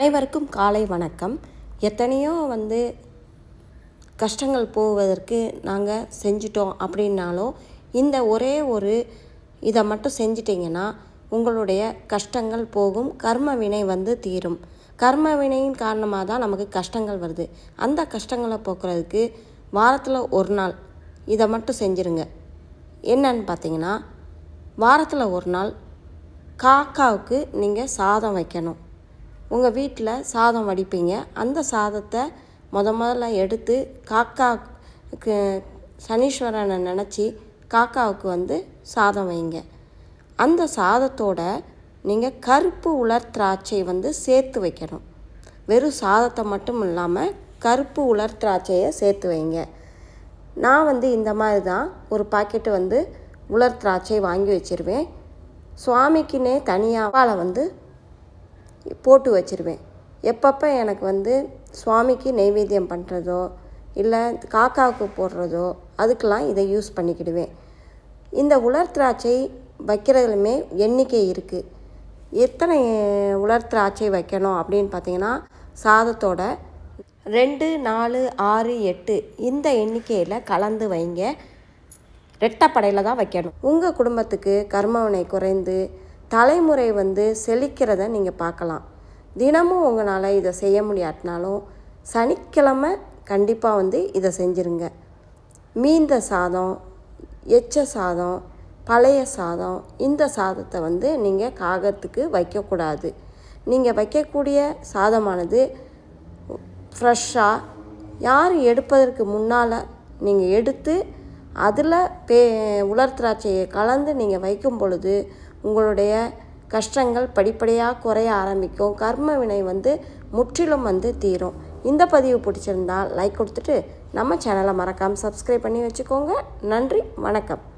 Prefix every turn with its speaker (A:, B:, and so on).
A: அனைவருக்கும் காலை வணக்கம். எத்தனையோ வந்து கஷ்டங்கள் போவதற்கு நாங்கள் செஞ்சிட்டோம் அப்படின்னாலும் இந்த ஒரே ஒரு இதை மட்டும் செஞ்சிட்டிங்கன்னா உங்களுடைய கஷ்டங்கள் போகும் கர்ம வினை வந்து தீரும். கர்ம வினையின் காரணமாக தான் நமக்கு கஷ்டங்கள் வருது. அந்த கஷ்டங்களை போக்குறதுக்கு வாரத்தில் ஒரு நாள் இதை மட்டும் செஞ்சுருங்க. என்னன்னு பார்த்தீங்கன்னா வாரத்தில் ஒரு நாள் காக்காவுக்கு நீங்கள் சாதம் வைக்கணும். உங்கள் வீட்டில் சாதம் வடிப்பீங்க. அந்த சாதத்தை முத முதல்ல எடுத்து காக்காவுக்கு சனீஸ்வரனை நினச்சி காக்காவுக்கு வந்து சாதம் வைங்க. அந்த சாதத்தோட நீங்கள் கருப்பு உலர் திராட்சை வந்து சேர்த்து வைக்கணும். வெறும் சாதத்தை மட்டும் இல்லாமல் கருப்பு உலர் திராட்சையை சேர்த்து வைங்க. நான் வந்து இந்த மாதிரி தான் ஒரு பாக்கெட்டு வந்து உலர் திராட்சை வாங்கி வச்சிருவேன். சுவாமிக்குன்னே தனியாக வந்து போட்டு வச்சிருவேன். எப்பப்போ எனக்கு வந்து சுவாமிக்கு நெய்வேத்தியம் பண்ணுறதோ இல்லை காக்காவுக்கு போடுறதோ அதுக்கெலாம் இதை யூஸ் பண்ணிக்கிடுவேன். இந்த உலர் திராட்சை வைக்கிறதுலுமே எண்ணிக்கை இருக்குது எத்தனை உலர் திராட்சை வைக்கணும் அப்படின்னு பார்த்தீங்கன்னா சாதத்தோட ரெண்டு நாலு ஆறு எட்டு இந்த எண்ணிக்கையில் கலந்து வைங்க. ரெட்டப்படையில் தான் வைக்கணும். உங்கள் குடும்பத்துக்கு கர்மவினை குறைந்து தலைமுறை வந்து செழிக்கிறத நீங்கள் பார்க்கலாம். தினமும் உங்களால் இதை செய்ய முடியாட்டினாலும் சனிக்கிழமை கண்டிப்பாக வந்து இதை செஞ்சுருங்க. மீந்த சாதம் எச்ச சாதம் பழைய சாதம் இந்த சாதத்தை வந்து நீங்கள் காகத்துக்கு வைக்கக்கூடாது. நீங்கள் வைக்கக்கூடிய சாதமானது ஃப்ரெஷ்ஷாக யார் எடுப்பதற்கு முன்னால் நீங்கள் எடுத்து அதில் பே உலர் திராட்சையை கலந்து நீங்கள் வைக்கும் பொழுது உங்களுடைய கஷ்டங்கள் படிப்படியாக குறைய ஆரம்பிக்கும். கர்ம வினை வந்து முற்றிலும் வந்து தீரும். இந்த பதிவு பிடிச்சிருந்தால் லைக் கொடுத்துட்டு நம்ம சேனலை மறக்காமல் சப்ஸ்கிரைப் பண்ணி வச்சுக்கோங்க. நன்றி வணக்கம்.